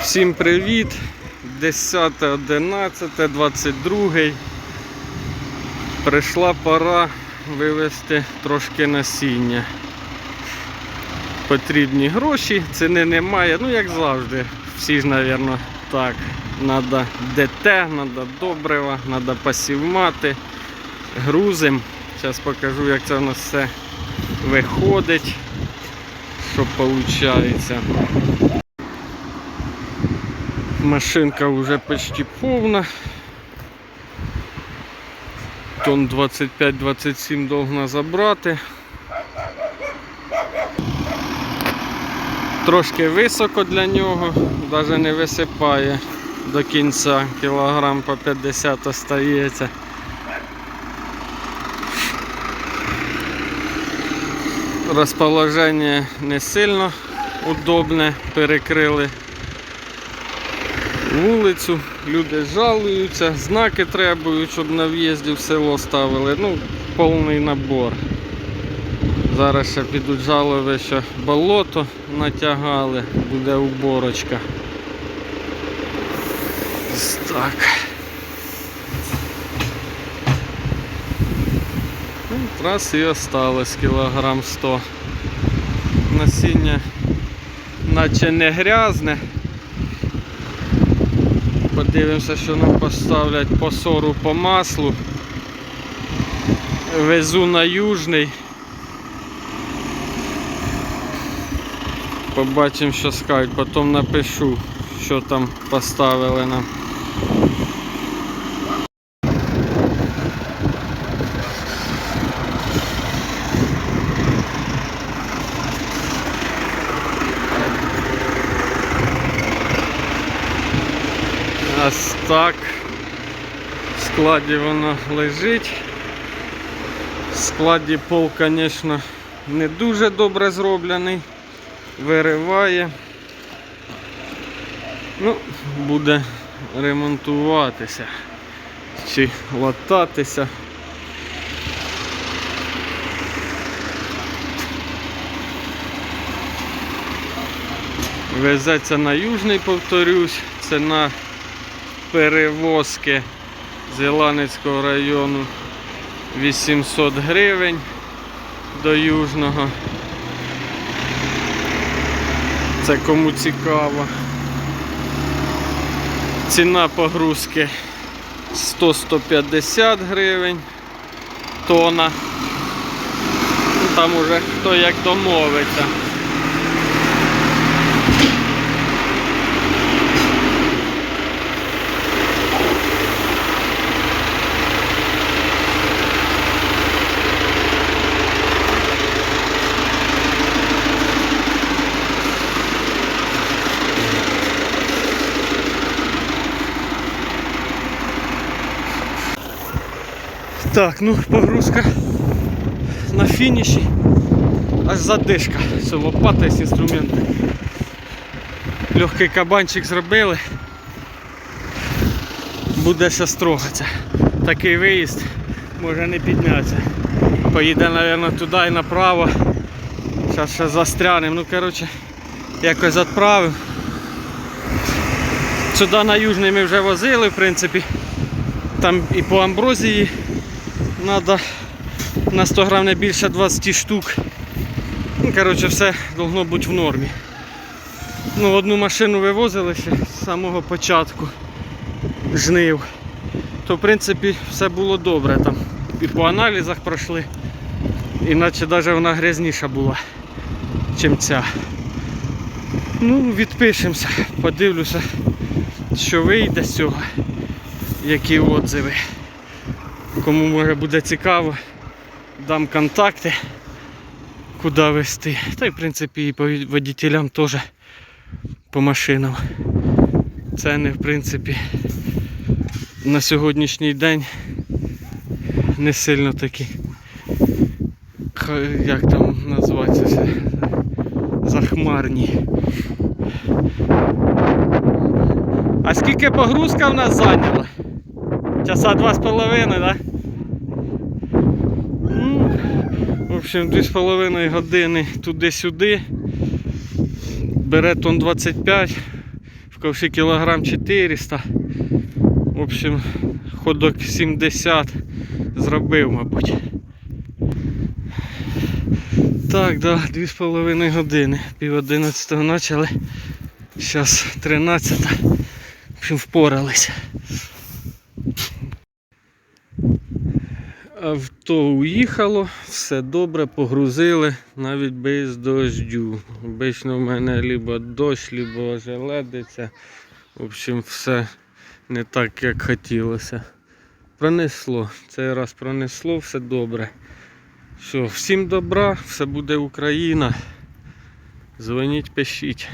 Всім привіт! 10, 11, 22. Прийшла пора вивезти трошки насіння. Потрібні гроші, ціни немає, ну як завжди. Всі ж, мабуть, так. Надо ДТ, надо добрива, надо пасівмати, грузим. Зараз покажу, як це у нас все виходить, що виходить. Машинка вже почти повна. Тон 25-27 должна забрати. Трошки високо для нього, навіть не висипає до кінця, кілограм по 50 остається. Розположення не сильно удобне, перекрили вулицю, люди жалуються, знаки требують, щоб на в'їзді в село ставили. Ну, повний набор. Зараз ще підуть жалоби, що болото натягали, буде уборочка. Так. Ну, Раз і осталось кілограм 100. Насіння наче не грязне. Подивимося, що нам поставлять по сору по маслу. Везу на южний. Побачимо, що скажуть, потім напишу, що там поставили нам. Ось так. В складі воно лежить. В складі пол, звісно, не дуже добре зроблений. Вириває. Ну, буде ремонтуватися чи лататися. Везеться на южний, повторюсь, це на перевозки з Іланецького району 800 гривень до Южного. Це кому цікаво. Ціна погрузки 100-150 гривень тона. Там уже хто як домовиться. Так, ну погрузка на фініші. Аж задишка. Все, лопата з інструменти. Легкий кабанчик зробили. Буде ще строгатися. Такий виїзд може не піднятися. Поїде, мабуть, туди і направо. Зараз ще застрянемо. Ну, коротше, якось відправив. Сюди на Южний ми вже возили, в принципі. Там і по амброзії треба на 100 грам не більше 20 штук. Ну, коротше, все должно бути в нормі. Ну, одну машину вивозили ще з самого початку жнив. То в принципі все було добре там. І по аналізах пройшли. Іначе навіть вона грязніша була, ніж ця. Ну, відпишемося, подивлюся, що вийде з цього, які отзиви. Кому може буде цікаво, дам контакти, куди вести. Та й в принципі і по водителям теж по машинам. Ціни в принципі на сьогоднішній день не сильно такі. Як там називається? Захмарні. А скільки погрузка в нас зайняла? Часа два з половиною, так? В общем, дві з половиною години туди-сюди. Бере тон 25. В ковші кілограм 400. В общем, ходок 70 зробив, мабуть. Так, да, 2,5 години. Пів 11 почали. Зараз 13. В общем, впоралися. Авто уїхало, все добре, погрузили, навіть без дождю. Обично в мене либо дощ, либо желедиця. В общем, все не так, як хотілося. Пронесло. Цей раз пронесло, все добре. Що, всім добра, все буде Україна. Дзвоніть, пишіть.